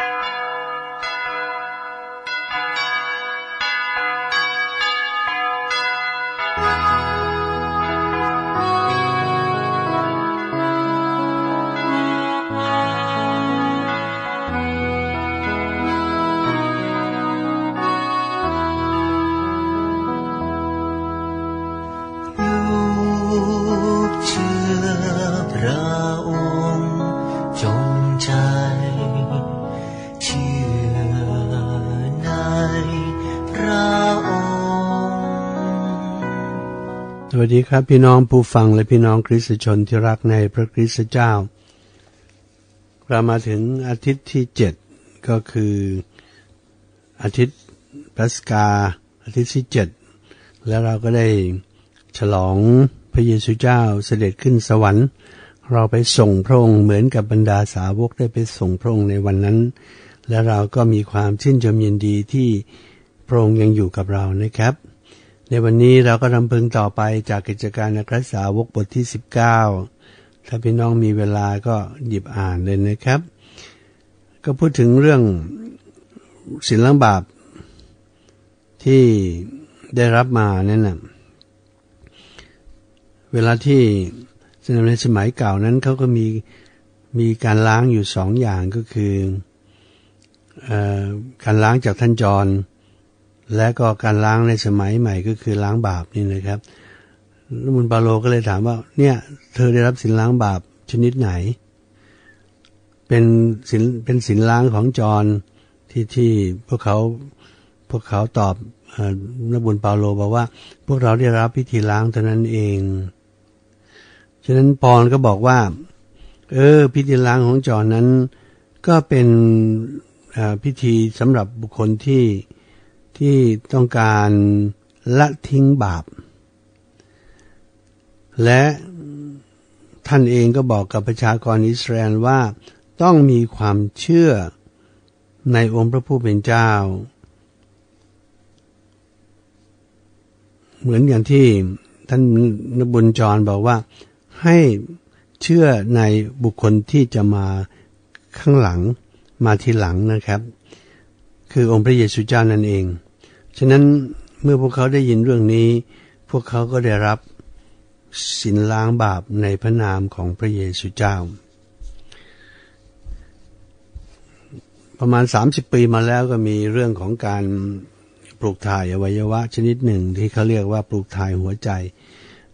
ลู สวัสดีครับพี่น้องผู้ฟังและพี่น้องคริสตชนที่รักในพระคริสตเจ้า เรามาถึงอาทิตย์ที่เจ็ดก็คืออาทิตย์ปัสกา อาทิตย์ที่เจ็ดแล้วเราก็ได้ฉลองพระเยซูเจ้าเสด็จขึ้นสวรรค์ เราไปส่งพระองค์เหมือนกับบรรดาสาวกได้ไปส่งพระองค์ในวันนั้น และเราก็มีความชื่นชมยินดีที่พระองค์ยังอยู่กับเรานะครับ ในวันนี้เราก็รำพึงต่อไปจากกิจการนักรักษาวกบทที่ 19 ถ้าพี่น้องมีเวลาก็หยิบอ่านเลยนะครับ ก็พูดถึงเรื่องศีลบาปที่ได้รับมานั่นนะเวลาที่ในสมัยเก่านั้นเขาก็มีมีการล้างอยู่สองอย่างก็คือออการล้างจากท่านจร และก็การล้างในสมัยใหม่ก็คือล้างบาปนี่นะครับนมุนปาโลก็เลยถามว่า เนี่ย เธอได้รับสินล้างบาปชนิดไหน เป็นสินเป็นสินล้างของจรที่ที่พวกเขาพวกเขาตอบนบุญเปาโลบอกว่า พวกเราได้รับพิธีล้างเท่านั้นเอง ฉะนั้นปอนก็บอกว่า เออ พิธีล้างของจรนั้น ก็เป็นพิธีสำหรับบุคคลที่ ที่ต้องการละทิ้งบาป และท่านเองก็บอกกับประชากรอิสราเอลว่าต้องมีความเชื่อในองค์พระผู้เป็นเจ้า เหมือนอย่างที่ท่านนบุญจรบอกว่าให้เชื่อในบุคคลที่จะมาข้างหลังมาทีหลังนะครับ คือองค์พระเยซูเจ้านั่นเอง ฉะนั้นเมื่อพวกเขาได้ยินเรื่องนี้ พวกเขาก็ได้รับสินล้างบาปในพระนามของพระเยซูเจ้า ประมาณ 30 ปีมาแล้วก็มีเรื่องของการปลูกถ่ายอวัยวะชนิดหนึ่งที่เขาเรียกว่าปลูกถ่ายหัวใจ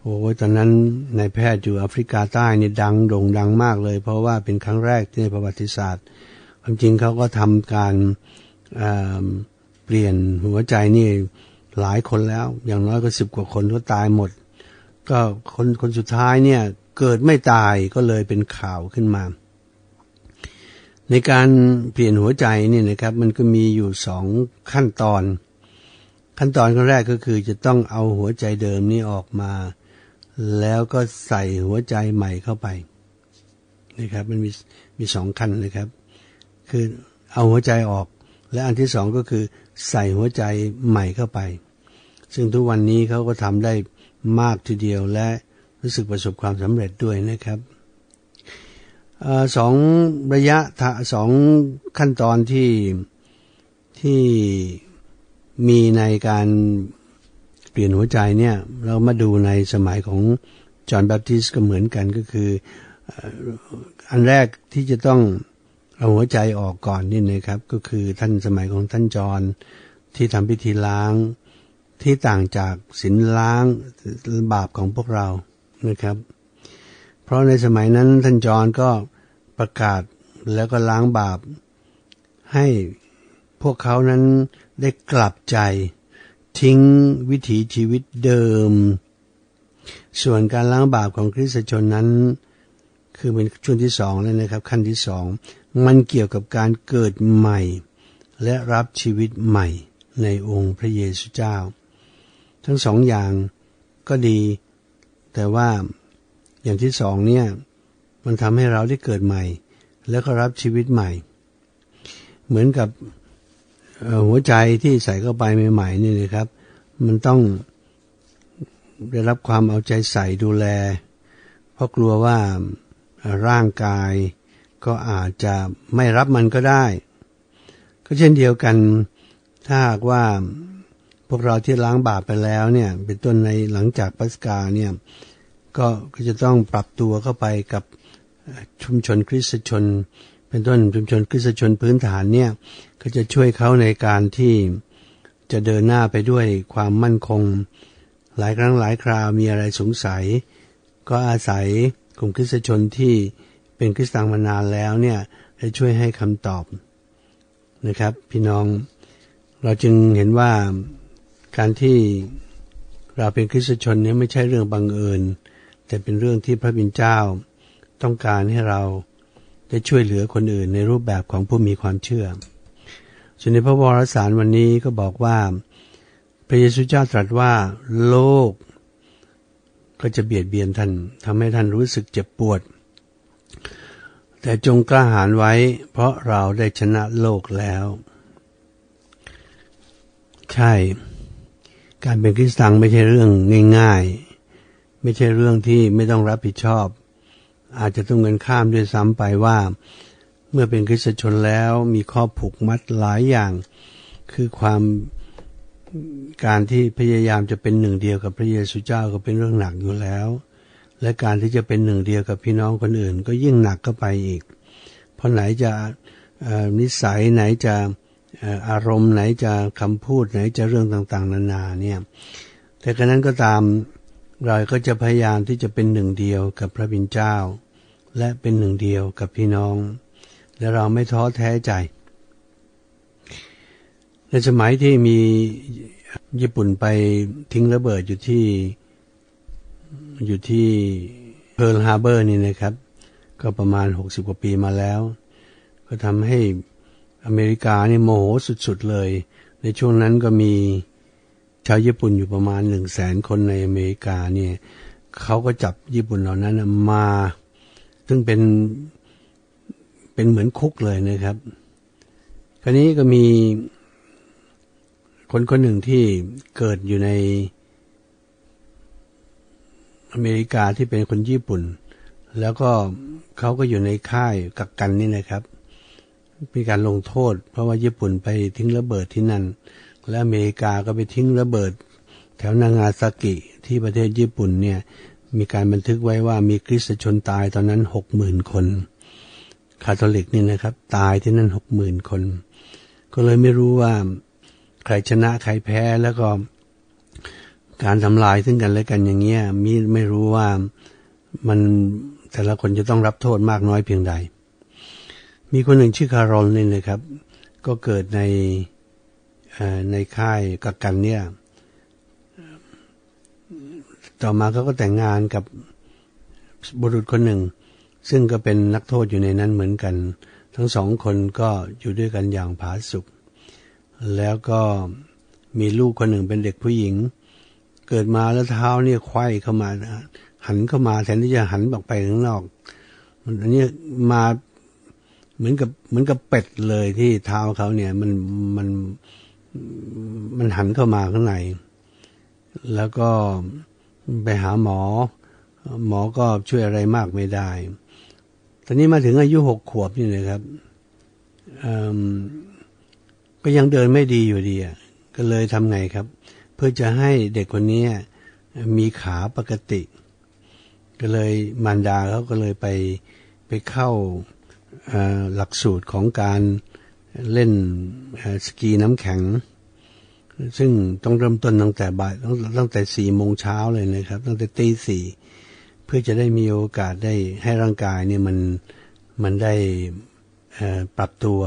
โอ้ยตอนนั้นนายแพทย์อยู่แอฟริกาใต้นี่ดังโด่งดังมากเลย เพราะว่าเป็นครั้งแรกในประวัติศาสตร์ ความจริงเขาก็ทำการ เปลี่ยนหัวใจนี่หลายคนแล้ว อย่างน้อยก็สิบกว่าคนก็ตายหมด ก็คนคนสุดท้ายเนี่ยเกิดไม่ตายก็เลยเป็นข่าวขึ้นมา ในการเปลี่ยนหัวใจเนี่ยนะครับ มันก็มีอยู่สองขั้นตอน ขั้นตอนขั้นแรกก็คือจะต้องเอาหัวใจเดิมนี้ออกมา แล้วก็ใส่หัวใจใหม่เข้าไปนะครับ มันมีมีสองขั้นนะครับ คือเอาหัวใจออก และอันที่สองก็คือใส่หัวใจใหม่เข้าไป ซึ่งทุกวันนี้เขาก็ทำได้มากทีเดียวและรู้สึกประสบความสำเร็จด้วยนะครับออสองระยะทะสองขั้นตอนที่ที่มีในการเปลี่ยนหัวใจเนี่ยเรามาดูในสมัยของจอห์นแบปติสก็เหมือนกันก็คือ อันแรกที่จะต้อง เอาหัวใจออกก่อนนี่นะครับ ก็คือท่านสมัยของท่านจอนที่ทำพิธีล้างที่ต่างจากศีลล้างบาปของพวกเรานะครับ เพราะในสมัยนั้นท่านจอนก็ประกาศแล้วก็ล้างบาป ให้พวกเขานั้นได้กลับใจทิ้งวิถีชีวิตเดิม ส่วนการล้างบาปของคริสตชนนั้น คือเป็นช่วงที่สองแล้วนะครับ ขั้นที่สอง มันเกี่ยวกับการเกิดใหม่ และรับชีวิตใหม่ในองค์พระเยซูเจ้า ทั้งสองอย่างก็ดี แต่ว่าอย่างที่สองเนี่ยมันทำให้เราได้เกิดใหม่ แล้วก็รับชีวิตใหม่ เหมือนกับหัวใจที่ใส่เข้าไปใหม่ๆนี่นะครับ มันต้องได้รับความเอาใจใส่ดูแล เพราะกลัวว่าร่างกาย ก็อาจจะไม่รับมันก็ได้ ก็เช่นเดียวกัน ถ้าหากว่าพวกเราที่ล้างบาปไปแล้วเนี่ย เป็นต้นในหลังจากปัสกาเนี่ยก็ก็จะต้องปรับตัวเข้าไปกับชุมชนคริสตชน เป็นต้นชุมชนคริสตชนพื้นฐานเนี่ยก็จะช่วยเขาในการที่จะเดินหน้าไปด้วยความมั่นคง หลายครั้งหลายคราวมีอะไรสงสัย ก็อาศัยกลุ่มคริสตชนที่ เป็นคริสตางมานานแล้วเนี่ยจะช่วยให้คำตอบนะครับ พี่น้องเราจึงเห็นว่าการที่เราเป็นคริสตชนนี้ไม่ใช่เรื่องบังเอิญ แต่เป็นเรื่องที่พระบิดเจ้า ต้องการให้เราได้ช่วยเหลือคนอื่นในรูปแบบของผู้มีความเชื่อส่วนในพระวรสารวันนี้ก็บอกว่า พระเยซูเจ้าตรัสว่าโลก ก็จะเบียดเบียนท่านทำให้ท่านรู้สึกเจ็บปวด แต่จงกล้าหาญไว้เพราะเราได้ชนะโลกแล้ว ใช่ การเป็นคริสตังไม่ใช่เรื่องง่ายๆ ไม่ใช่เรื่องที่ไม่ต้องรับผิดชอบ อาจจะต้องเงินข้ามด้วยซ้ำไปว่า เมื่อเป็นคริสตชนแล้วมีข้อผูกมัดหลายอย่าง คือความการที่พยายามจะเป็นหนึ่งเดียวกับพระเยซูเจ้าก็เป็นเรื่องหนักอยู่แล้ว และการที่จะเป็นหนึ่งเดียวกับพี่น้องคนอื่น ก็ยิ่งหนักก็ไปอีก เพราะไหนจะนิสัยไหนจะอารมณ์ไหนจะคำพูดไหนจะเรื่องต่างๆ นานาเนี่ยแต่กระนั้นก็ตามเราก็จะพยายามที่จะเป็นหนึ่งเดียวกับพระบิดเจ้า และเป็นหนึ่งเดียวกับพี่น้อง และเราไม่ท้อแท้ใจ ในสมัยที่มีญี่ปุ่นไปทิ้งระเบิดอยู่ที่ อยู่ที่เพิร์ลฮาร์เบอร์นี่นะครับ ก็ประมาณหกสิบกว่าปีมาแล้ว ก็ทำให้อเมริกานี่โมโหสุดๆเลย ในช่วงนั้นก็มีชาวญี่ปุ่นอยู่ประมาณหนึ่งแสนคนในอเมริกาเนี่ยเขาก็จับญี่ปุ่นเหล่านั้นมา ซึ่งเป็นเป็นเหมือนคุกเลยนะครับ คราวนี้ก็มีคนคนหนึ่งที่เกิดอยู่ใน อเมริกาที่เป็นคนญี่ปุ่น แล้วก็เขาก็อยู่ในค่ายกักกันนี่นะครับ มีการลงโทษ เพราะว่าญี่ปุ่นไปทิ้งระเบิดที่นั่น และอเมริกาก็ไปทิ้งระเบิด แถวนางาซากิที่ประเทศญี่ปุ่นเนี่ยมีการบันทึกไว้ว่ามีคริสตชนตายตอนนั้นหกหมื่นคน คาทอลิกนี่นะครับ ตายที่นั่นหกหมื่นคน ก็เลยไม่รู้ว่าใครชนะใครแพ้แล้วก็ การทำลายซึ่งกันและกันอย่างเงี้ยมีไม่รู้ว่ามันแต่ละคนจะต้องรับโทษมากน้อยเพียงใด มีคนหนึ่งชื่อคารอลนี่นะครับ ก็เกิดในในค่ายกักกันเนี่ย ต่อมาเขาก็แต่งงานกับบุรุษคนหนึ่ง ซึ่งก็เป็นนักโทษอยู่ในนั้นเหมือนกัน ทั้งสองคนก็อยู่ด้วยกันอย่างผาสุกแล้วก็มีลูกคนหนึ่งเป็นเด็กผู้หญิง เกิดมาแล้วเท้าเนี่ยควายเข้ามาหันเข้ามาแทนที่จะหันออกไปข้างนอกอันนี้มาเหมือนกับเหมือนกับเป็ดเลยที่เท้าเขาเนี่ย มันมันมันหันเข้ามาข้างใน แล้วก็ไปหาหมอ หมอก็ช่วยอะไรมากไม่ได้ ตอนนี้มาถึงอายุหกขวบนี่นะครับก็ยังเดินไม่ดีอยู่ดีอะก็เลยทำไงครับ เพื่อจะให้เด็กคนนี้มีขาปกติ ก็เลยมารดาเขาก็เลยไปไปเข้าหลักสูตรของการเล่นสกีน้ำแข็ง ซึ่งต้องเริ่มต้นตั้งแต่บ่ายตั้งแต่สี่โมงเช้าเลยนะครับ ตั้งแต่ตีสี่เพื่อจะได้มีโอกาสได้ให้ร่างกายเนี่ยมันมันได้ปรับตัว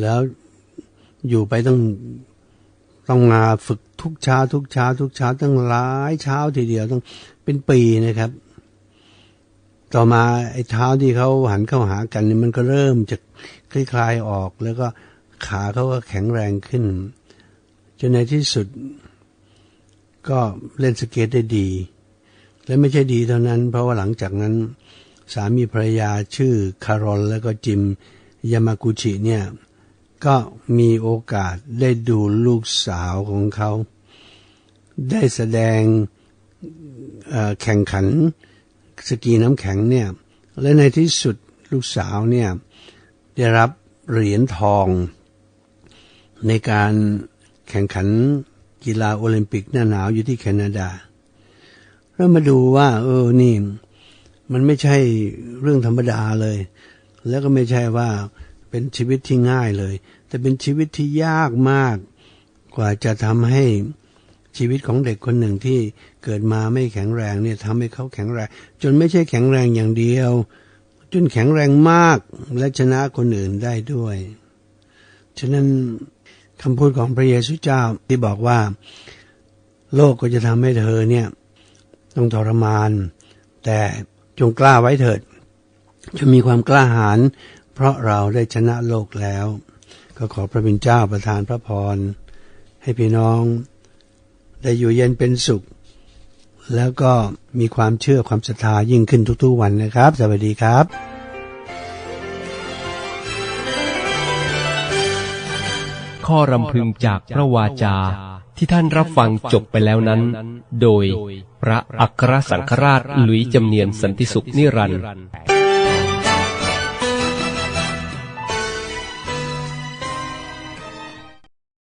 แล้วอยู่ไปต้อง ต้องมาฝึกทุกเช้าทุกเช้าทุกเช้าตั้งหลายเช้าทีเดียวต้องเป็นปีนะครับ ต่อมาไอ้เท้าที่เขาหันเข้าหากันนี่มันก็เริ่มจะคลายออก แล้วก็ขาเขาก็แข็งแรงขึ้น จนในที่สุด ก็เล่นสเก็ตได้ดี และไม่ใช่ดีเท่านั้น เพราะว่าหลังจากนั้น สามีภรรยาชื่อคารอลแล้วก็จิมยามากุชิเนี่ย ก็มีโอกาสได้ดูลูกสาวของเขา ได้แสดงแข่งขันสกีน้ำแข็งเนี่ย และในที่สุดลูกสาวเนี่ยได้รับเหรียญทอง ในการแข่งขันกีฬาโอลิมปิกหน้าหนาวอยู่ที่แคนาดา แล้วมาดูว่า เออนี่ มันไม่ใช่เรื่องธรรมดาเลย แล้วก็ไม่ใช่ว่า เป็นชีวิตที่ง่ายเลย แต่เป็นชีวิตที่ยากมาก กว่าจะทำให้ชีวิตของเด็กคนหนึ่งที่เกิดมาไม่แข็งแรงเนี่ยทำให้เขาแข็งแรง จนไม่ใช่แข็งแรงอย่างเดียว จนแข็งแรงมากและชนะคนอื่นได้ด้วย ฉะนั้นคำพูดของพระเยซูเจ้าที่บอกว่า โลกก็จะทำให้เธอเนี่ยต้องทรมาน แต่จงกล้าไว้เถิด จะมีความกล้าหาญ เพราะเราได้ชนะโลกแล้ว ก็ขอพระบิดาเจ้าประทานพระพร ให้พี่น้อง ได้อยู่เย็นเป็นสุข แล้วก็มีความเชื่อความศรัทธายิ่งขึ้นทุกๆวันนะครับ สวัสดีครับข้อรำพึงจากพระวาจาที่ท่านรับฟังจบไปแล้วนั้น โดยพระอัครสังฆราชหลุยจำเนียนสันติสุขนิรันดร์